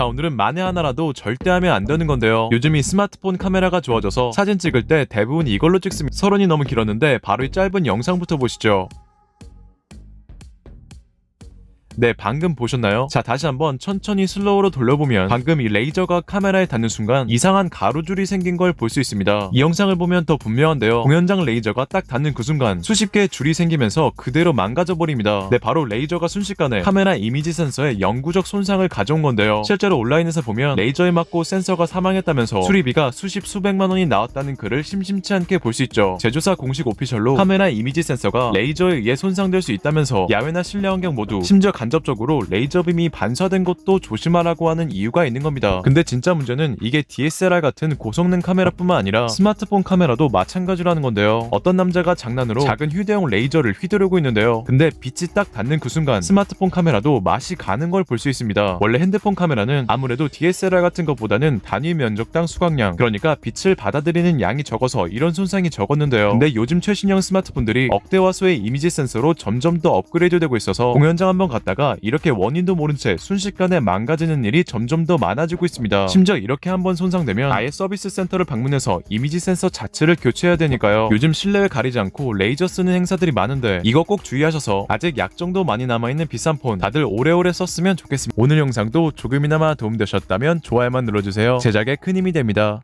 자 오늘은 만에 하나라도 절대 하면 안 되는 건데요. 요즘 이 스마트폰 카메라가 좋아져서 사진 찍을 때 대부분 이걸로 찍습니다. 서론이 너무 길었는데 바로 이 짧은 영상부터 보시죠 네, 방금 보셨나요? 자, 다시 한번 천천히 슬로우로 돌려보면 방금 이 레이저가 카메라에 닿는 순간 이상한 가루줄이 생긴 걸 볼 수 있습니다. 이 영상을 보면 더 분명한데요. 공연장 레이저가 딱 닿는 그 순간 수십 개의 줄이 생기면서 그대로 망가져 버립니다. 네, 바로 레이저가 순식간에 카메라 이미지 센서에 영구적 손상을 가져온 건데요. 실제로 온라인에서 보면 레이저에 맞고 센서가 사망했다면서 수리비가 수십 수백만 원이 나왔다는 글을 심심치 않게 볼 수 있죠. 제조사 공식 오피셜로 카메라 이미지 센서가 레이저에 의해 손상될 수 있다면서 야외나 실내 환경 모두 심지어 간 접적으로 레이저빔이 반사된 것도 조심하라고 하는 이유가 있는 겁니다. 근데 진짜 문제는 이게 DSLR 같은 고성능 카메라뿐만 아니라 스마트폰 카메라도 마찬가지라는 건데요. 어떤 남자가 장난으로 작은 휴대용 레이저를 휘두르고 있는데요. 근데 빛이 딱 닿는 그 순간 스마트폰 카메라도 맛이 가는 걸 볼 수 있습니다. 원래 핸드폰 카메라는 아무래도 DSLR 같은 것보다는 단위 면적당 수강량 그러니까 빛을 받아들이는 양이 적어서 이런 손상이 적었는데요. 근데 요즘 최신형 스마트폰들이 억대화 수의 이미지 센서로 점점 더 업그레이드되고 있어서 공연장 한번 갔다가 이렇게 원인도 모른 채 순식간에 망가지는 일이 점점 더 많아지고 있습니다. 심지어 이렇게 한번 손상되면 아예 서비스 센터를 방문해서 이미지 센서 자체를 교체해야 되니까요. 요즘 실내외 가리지 않고 레이저 쓰는 행사들이 많은데 이거 꼭 주의하셔서 아직 약정도 많이 남아있는 비싼 폰 다들 오래오래 썼으면 좋겠습니다. 오늘 영상도 조금이나마 도움되셨다면 좋아요만 눌러주세요. 제작에 큰 힘이 됩니다.